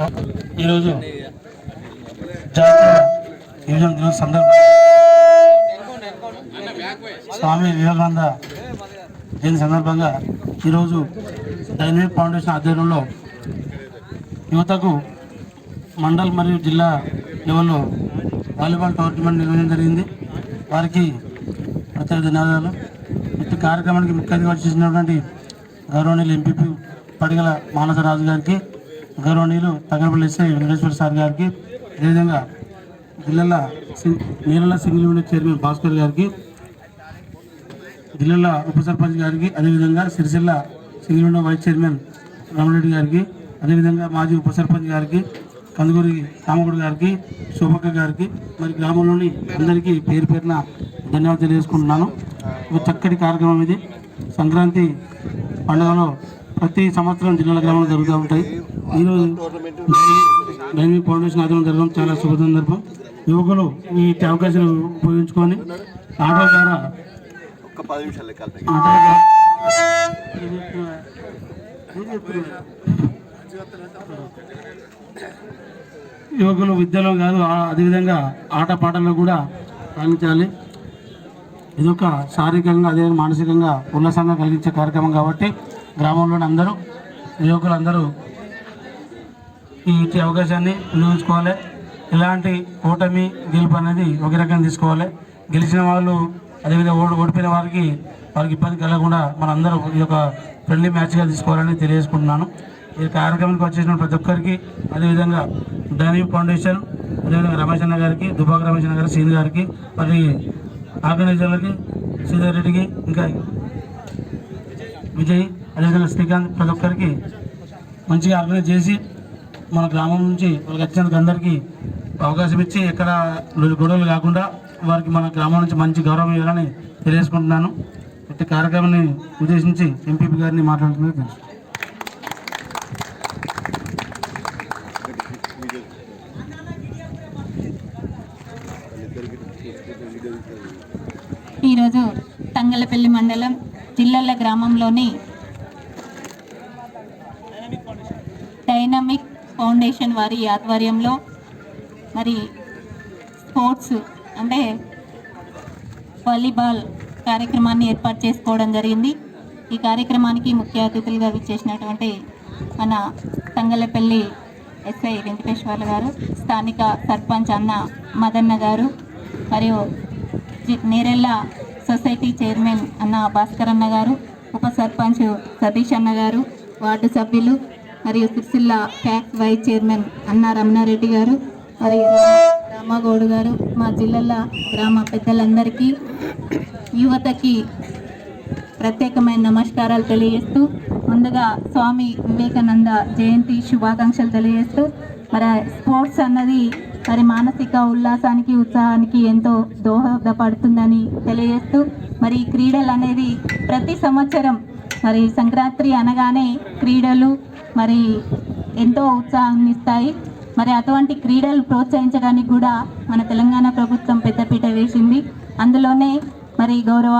నమస్కారం ఈరోజు జాతీయ యువజన దినం సందర్భంగా స్వామి వివేకానంద దీని సందర్భంగా ఈరోజు డైనమిక్ ఫౌండేషన్ ఆధ్వర్యంలో యువతకు మండల్ మరియు జిల్లా లెవెల్లో వాలీబాల్ టోర్నమెంట్ నిర్వహించడం జరిగింది. వారికి ప్రత్యేక ధన్యవాదాలు. ఇటు కార్యక్రమానికి ముఖ్య అతిథిగా వచ్చేసినటువంటి గౌరవనీయులు ఎంపీపీ పడిగల మానసరాజు గారికి గౌరవనీయులు తగరపల్లి ఎస్ఐ వెంకటేశ్వర సార్ గారికి అదేవిధంగా జిల్లాల నీళ్ళ సింగిల్ యూనిట్ చైర్మన్ భాస్కర్ గారికి జిల్లాల ఉప సర్పంచ్ గారికి అదేవిధంగా Sircilla single unit vice chairman Ramareddy గారికి అదేవిధంగా మాజీ ఉప సర్పంచ్ గారికి కందుకూరి రామగుడి గారికి శోభక్క గారికి మరి గ్రామంలోని అందరికీ పేరు పేరున ధన్యవాదాలు తెలియజేసుకుంటున్నాను. ఒక చక్కటి కార్యక్రమం ఇది. సంక్రాంతి పండుగలో ప్రతి సంవత్సరం జిల్లాల గ్రామంలో జరుగుతూ ఉంటాయి. ఈరోజు డైనమిక్ ఫౌండేషన్ ఆధ్వర్యంలో జరగడం చాలా శుభ సందర్భం. యువకులు ఈ అవకాశాన్ని ఉపయోగించుకొని ఆటల ద్వారా యువకులు విద్యలో కాదు అదేవిధంగా ఆట పాటల్లో కూడా రాణించాలి. ఇది ఒక శారీరకంగా అదే మానసికంగా ఉల్లాసంగా కలిగించే కార్యక్రమం కాబట్టి గ్రామంలోని అందరూ యువకులు అందరూ ఈ ఇచ్చే అవకాశాన్ని వినియోగించుకోవాలి. ఇలాంటి ఓటమి గెలుపు అనేది ఒక రకంగా తీసుకోవాలి. గెలిచిన వాళ్ళు అదేవిధంగా ఓడి ఓడిపోయిన వారికి వారికి ఇబ్బంది కలగకుండా మనందరూ ఈ యొక్క ఫ్రెండ్లీ మ్యాచ్గా తీసుకోవాలని తెలియజేసుకుంటున్నాను. ఈ కార్యక్రమానికి వచ్చేసిన ప్రతి ఒక్కరికి అదేవిధంగా ధనీ ఫౌండేషన్ అదేవిధంగా రమేష్ అన్న గారికి దుబాక రమేష్ అన్న గారికి సీని గారికి మరి ఆర్గనైజర్లకి శ్రీధర్ రెడ్డికి ఇంకా విజయ్ అదేవిధంగా శ్రీకాంత్ ప్రతి ఒక్కరికి మంచిగా ఆర్గనైజ్ చేసి మన గ్రామం నుంచి వాళ్ళకి వచ్చినందుకు అందరికీ అవకాశం ఇచ్చి ఎక్కడ గొడవలు కాకుండా వారికి మన గ్రామం నుంచి మంచి గౌరవం ఇవ్వాలని తెలియజేసుకుంటున్నాను. ప్రతి కార్యక్రమాన్ని ఉద్దేశించి ఎంపీపీ గారిని మాట్లాడుతున్నారు తెలుసు. ఈరోజు తంగలపల్లి మండలం జిల్లల గ్రామంలోని డైనమిక్ ఫౌండేషన్ వారి ఆధ్వర్యంలో మరి స్పోర్ట్స్ అంటే వాలీబాల్ కార్యక్రమాన్ని ఏర్పాటు చేసుకోవడం జరిగింది. ఈ కార్యక్రమానికి ముఖ్య అతిథులుగా విచ్చేసినటువంటి మన తంగలపల్లి ఎస్ఐ వెంకటేశ్వర్లు గారు స్థానిక సర్పంచ్ అన్న మదన్న గారు మరియు నేరెళ్ళ సొసైటీ చైర్మన్ అన్న భాస్కర్ అన్న గారు ఉప సర్పంచ్ సతీష్ అన్న గారు వార్డు సభ్యులు మరియు సిరిసిల్ల ట్యాక్స్ వైస్ చైర్మన్ అన్న రమణారెడ్డి గారు మరియు రామగౌడ్ గారు మా జిల్లాల గ్రామ పెద్దలందరికీ యువతకి ప్రత్యేకమైన నమస్కారాలు తెలియజేస్తూ ముందుగా స్వామి వివేకానంద జయంతి శుభాకాంక్షలు తెలియజేస్తూ మరి స్పోర్ట్స్ అన్నది మరి మానసిక ఉల్లాసానికి ఉత్సాహానికి ఎంతో దోహదపడుతుందని తెలియజేస్తూ మరి క్రీడలు అనేది ప్రతి సంవత్సరం మరి సంక్రాంతి అనగానే క్రీడలు మరి ఎంతో ఉత్సాహాన్ని ఇస్తాయి మరి అటువంటి క్రీడలు ప్రోత్సహించడానికి కూడా మన తెలంగాణ ప్రభుత్వం పెద్దపీట వేసింది. అందులోనే మరి గౌరవ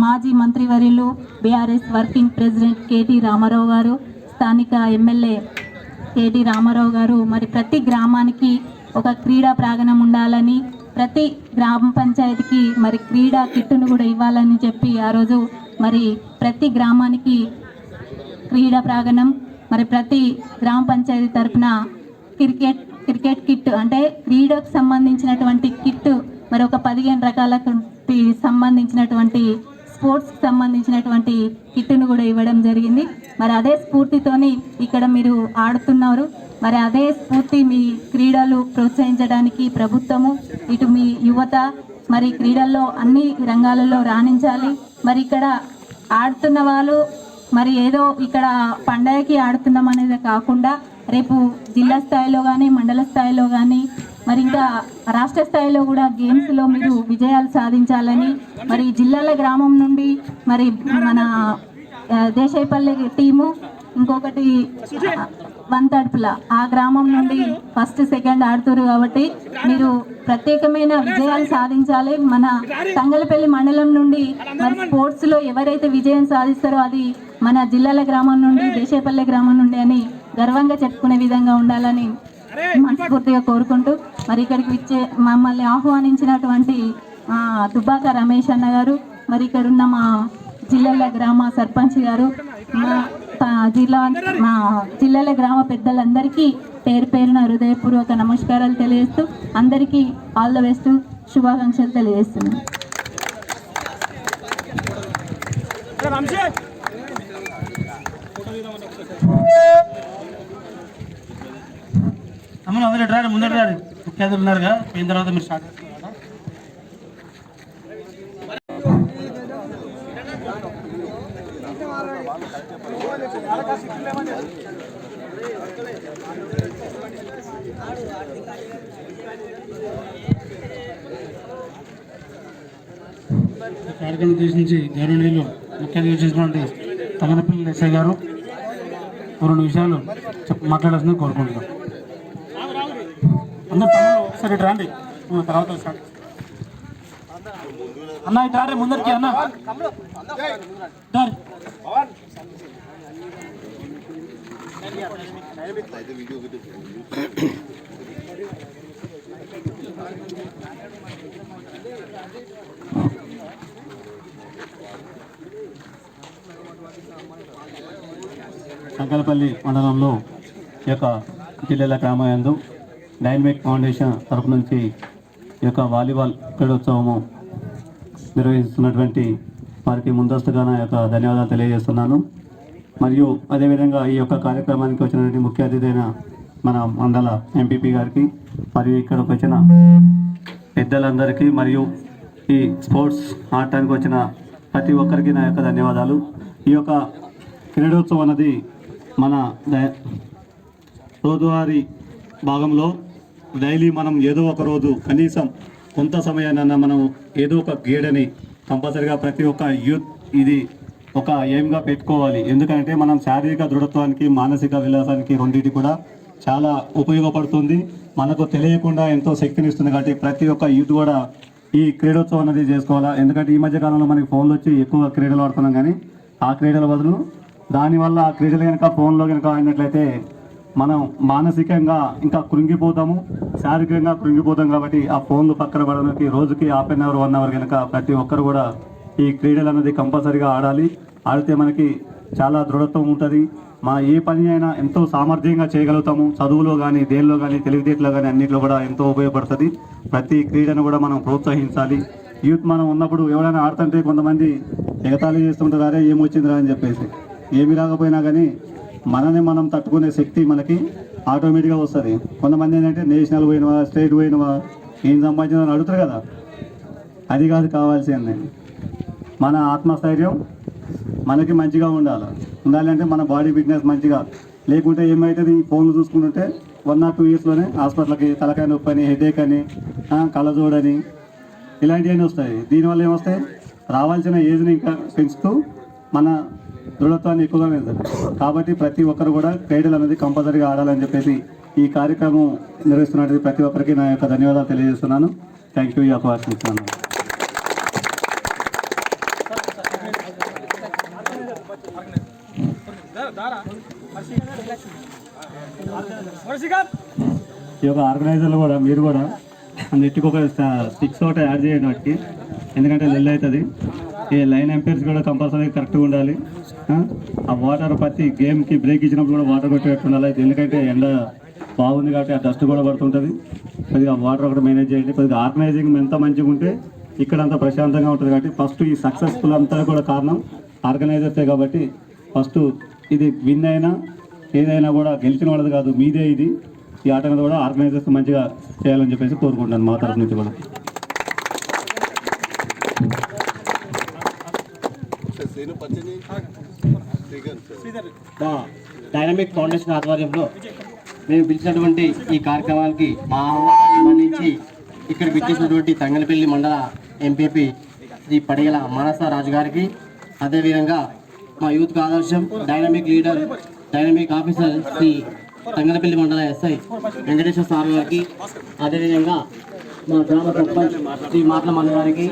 మాజీ మంత్రివర్యులు BRS working president KT Rama Rao garu స్థానిక ఎమ్మెల్యే కేటీ రామారావు గారు మరి ప్రతి గ్రామానికి ఒక క్రీడా ప్రాంగణం ఉండాలని ప్రతి గ్రామ పంచాయతీకి మరి క్రీడా కిట్టును కూడా ఇవ్వాలని చెప్పి ఆ రోజు మరి ప్రతి గ్రామానికి క్రీడా ప్రాంగణం మరి ప్రతి గ్రామ పంచాయతీ తరపున క్రికెట్ క్రికెట్ కిట్ అంటే క్రీడకు సంబంధించినటువంటి కిట్ మరి ఒక పదిహేను రకాల సంబంధించినటువంటి స్పోర్ట్స్కి సంబంధించినటువంటి కిట్ను కూడా ఇవ్వడం జరిగింది. మరి అదే స్ఫూర్తితోని ఇక్కడ మీరు ఆడుతున్నారు. మరి అదే స్ఫూర్తి మీ క్రీడలు ప్రోత్సహించడానికి ప్రభుత్వము ఇటు మీ యువత మరి క్రీడల్లో అన్ని రంగాలలో రాణించాలి. మరి ఇక్కడ ఆడుతున్న వాళ్ళు మరి ఏదో ఇక్కడ పండగకి ఆడుతున్నాం అనేది కాకుండా రేపు జిల్లా స్థాయిలో కానీ మండల స్థాయిలో కానీ మరి ఇంకా రాష్ట్ర స్థాయిలో కూడా గేమ్స్లో మీరు విజయాలు సాధించాలని మరి జిల్లాల గ్రామం నుండి మరి మన ఆ, దేశాయపల్లి టీము ఇంకొకటి వన్ తడుపుల ఆ గ్రామం నుండి ఫస్ట్ సెకండ్ ఆడుతారు కాబట్టి మీరు ప్రత్యేకమైన విజయాలు సాధించాలి. మన తంగలపల్లి మండలం నుండి మరి స్పోర్ట్స్లో ఎవరైతే విజయం సాధిస్తారో అది మన జిల్లాల గ్రామం నుండి దేశాయపల్లి గ్రామం నుండి అని గర్వంగా చెప్పుకునే విధంగా ఉండాలని మనస్ఫూర్తిగా కోరుకుంటూ మరి ఇక్కడికి విచ్చే మమ్మల్ని ఆహ్వానించినటువంటి దుబ్బాక రమేష్ అన్న గారు మరి ఇక్కడ ఉన్న మా జిల్లాల గ్రామ సర్పంచ్ గారు మా జిల్లా మా జిల్లాల గ్రామ పెద్దలందరికీ పేరు పేరున హృదయపూర్వక నమస్కారాలు తెలియజేస్తూ అందరికీ ఆల్ ద బెస్ట్ శుభాకాంక్షలు తెలియజేస్తున్నాను. అమ్మలు అందరూ రారు ముందర రారు. ముఖ్య ఉన్నారుగా పోయిన తర్వాత మీరు స్టార్ట్ కార్యక్రమం ఉద్దేశించి గౌరవనీయులు ముఖ్య అతిథి చేసినటువంటి తగనపల్లి ఎస్ఐ గారు. రెండు విషయాలు చెప్ మాట్లాడాల్సింది కోరుకుంటున్నాను అందరు తమ్ముళ్ళు ఒకసారి ఇటు రండి. తర్వాత స్టార్ట్ అన్న ఇటు రారే ముందరికి అన్న. సంకలపల్లి మండలంలో ఈ యొక్క జిల్లెల గ్రామయందు డైనమిక్ ఫౌండేషన్ తరపు నుంచి ఈ యొక్క వాలీబాల్ క్రీడోత్సవము నిర్వహిస్తున్నటువంటి వారికి ముందస్తుగా నా యొక్క ధన్యవాదాలు తెలియజేస్తున్నాను. మరియు అదేవిధంగా ఈ యొక్క కార్యక్రమానికి వచ్చినటువంటి ముఖ్య అతిథి అయిన మన మండల ఎంపీపీ గారికి మరియు ఇక్కడికి వచ్చిన పెద్దలందరికీ మరియు ఈ స్పోర్ట్స్ ఆడటానికి వచ్చిన ప్రతి ఒక్కరికి నా యొక్క ధన్యవాదాలు. ఈ యొక్క క్రీడోత్సవం అన్నది మన రోజువారీ భాగంలో డైలీ మనం ఏదో ఒక రోజు కనీసం కొంత సమయాన్న మనం ఏదో ఒక గేడని కంపల్సరిగా ప్రతి ఒక్క యూత్ ఇది ఒక ఎయిమ్గా పెట్టుకోవాలి. ఎందుకంటే మనం శారీరక దృఢత్వానికి మానసిక విలాసానికి రెండింటి కూడా చాలా ఉపయోగపడుతుంది. మనకు తెలియకుండా ఎంతో శక్తిని ఇస్తుంది కాబట్టి ప్రతి ఒక్క యూత్ కూడా ఈ క్రీడోత్సవం అనేది చేసుకోవాలా. ఎందుకంటే ఈ మధ్య కాలంలో మనకి ఫోన్లు వచ్చి ఎక్కువ క్రీడలు ఆడుతున్నాం కానీ ఆ క్రీడల బదులు దానివల్ల ఆ క్రీడలు కనుక ఫోన్లో కనుక ఆడినట్లయితే మనం మానసికంగా ఇంకా కృంగిపోతాము శారీరకంగా కృంగిపోతాం కాబట్టి ఆ ఫోన్లు పక్కన పడడానికి రోజుకి half an hour one hour కనుక ప్రతి ఒక్కరు కూడా ఈ క్రీడలు అనేది కంపల్సరీగా ఆడాలి. ఆడితే మనకి చాలా దృఢత్వం ఉంటుంది. మా ఏ పని అయినా ఎంతో సామర్థ్యంగా చేయగలుగుతాము. చదువులో కానీ దేనిలో కానీ తెలివితేటలో కానీ అన్నింటిలో కూడా ఎంతో ఉపయోగపడుతుంది. ప్రతి క్రీడను కూడా మనం ప్రోత్సహించాలి. యూత్ మనం ఉన్నప్పుడు ఎవరైనా ఆడుతుంటే కొంతమంది ఎగతాళి చేస్తుంటారు అరే ఏమొచ్చిందిరా? అని చెప్పేసి. ఏమి రాకపోయినా కానీ మనని మనం తట్టుకునే శక్తి మనకి ఆటోమేటిక్గా వస్తుంది. కొంతమంది ఏంటంటే నేషనల్ పోయినవా స్టేట్ పోయినవా ఏం సంపాదించిన అడుగుతారు కదా. అది కాదు కావాల్సింది. మన ఆత్మస్థైర్యం మనకి మంచిగా ఉండాలి. ఉండాలంటే మన బాడీ ఫిట్నెస్ మంచిగా. లేకుంటే ఏమవుతుంది ఈ ఫోన్లు చూసుకుంటుంటే వన్ ఆర్ టూ ఇయర్స్లోనే హాస్పిటల్కి తలకాయ నొప్పి అని హెడేక్ అని ఆ, కళ్ళజోడని ఇలాంటివన్నీ వస్తాయి. దీనివల్ల ఏమొస్తాయి? రావాల్సిన ఏజ్ని ఇంకా పెంచుతూ మన దృఢత్వాన్ని ఎక్కువగా పెంచుతుంది కాబట్టి ప్రతి ఒక్కరు కూడా క్రీడలు అనేది కంపల్సరీగా ఆడాలని చెప్పేసి ఈ కార్యక్రమం నిర్వహిస్తున్నటువంటి ప్రతి ఒక్కరికి నా యొక్క ధన్యవాదాలు తెలియజేస్తున్నాను. థ్యాంక్ యూ ఈ అవకాశం ఇస్తున్నాను ఈ యొక్క ఆర్గనైజర్లు కూడా మీరు కూడా నెట్కి ఒక సిక్స్ ఒకటి యాడ్ చేయండి వాటికి ఎందుకంటే లెల్ అవుతుంది. ఈ లైన్ ఎంపైర్స్ కూడా కంపల్సరీ కరెక్ట్గా ఉండాలి. ఆ? వాటర్ ప్రతి గేమ్కి బ్రేక్ ఇచ్చినప్పుడు కూడా వాటర్ కొట్టేటట్టు ఉండాలి ఎందుకంటే ఎండ బాగుంది కాబట్టి ఆ డస్ట్ కూడా పడుతుంటుంది కొద్దిగా వాటర్ ఒకటి మేనేజ్ చేయండి కొద్దిగా ఆర్గనైజింగ్ ఎంత మంచిగా ఉంటే ఇక్కడ అంతా ప్రశాంతంగా ఉంటుంది కాబట్టి ఫస్ట్ ఈ సక్సెస్ఫుల్ అంతా కూడా కారణం ఆర్గనైజర్సే కాబట్టి ఫస్ట్ ఇది విన్ అయినా ఏదైనా కూడా గెలిచిన వాళ్ళది కాదు మీదే ఇది ఈ ఆట మీద కూడా ఆర్గనైజర్స్ మంచిగా చేయాలని చెప్పేసి కోరుకుంటాను మా తరఫు నుంచి కూడా పచ్చని డైనమిక్ ఫౌండేషన్ ఆధ్వర్యంలో మేము పిలిచినటువంటి ఈ కార్యక్రమానికి మా సంబంధించి ఇక్కడ విచ్చేసినటువంటి తంగనపల్లి మండల ఎంపీపీ శ్రీ పడిగల మానస రాజు గారికి అదేవిధంగా మా యూత్ ఆదర్శం dynamic leader dynamic officer Shri Thanganapalli మండల ఎస్ఐ వెంకటేశ్వర సార్ గారికి అదేవిధంగా మా గ్రామ సర్పంచ్ శ్రీ మాటల మల్ల గారికి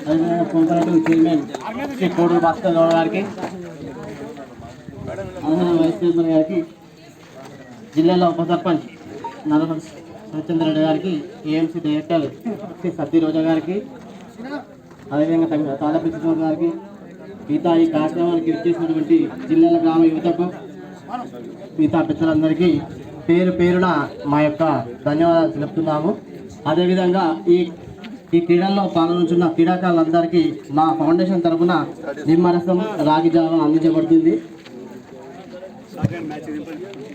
అదేవిధంగా కోపరేటివ్ చైర్మన్ శ్రీ కోడూరు భాస్కర్ గౌడ్ గారికి అదేవిధంగా వైస్ చైర్మన్ గారికి జిల్లాలో ఉప సర్పంచ్ నల్లమల్లి సత్యేంద్ర రెడ్డి గారికి ఏఎంసీ డైరెక్టర్ శ్రీ సత్య రోజా గారికి అదేవిధంగా తగ్గ తాళపల్లి గారికి మిగతా ఈ కార్యక్రమానికి ఇచ్చేసినటువంటి జిల్లాల గ్రామ యువతకు మిగతా పిల్లలందరికీ పేరు పేరున మా యొక్క ధన్యవాదాలు తెలుపుతున్నాము. అదేవిధంగా ఈ ఈ క్రీడల్లో పాల్గొంటున్న క్రీడాకారులందరికీ మా ఫౌండేషన్ తరఫున నిమ్మరసం రాగి జావం అందించబడుతుంది. ಮ್ಯಾಚ್ ಇದೆ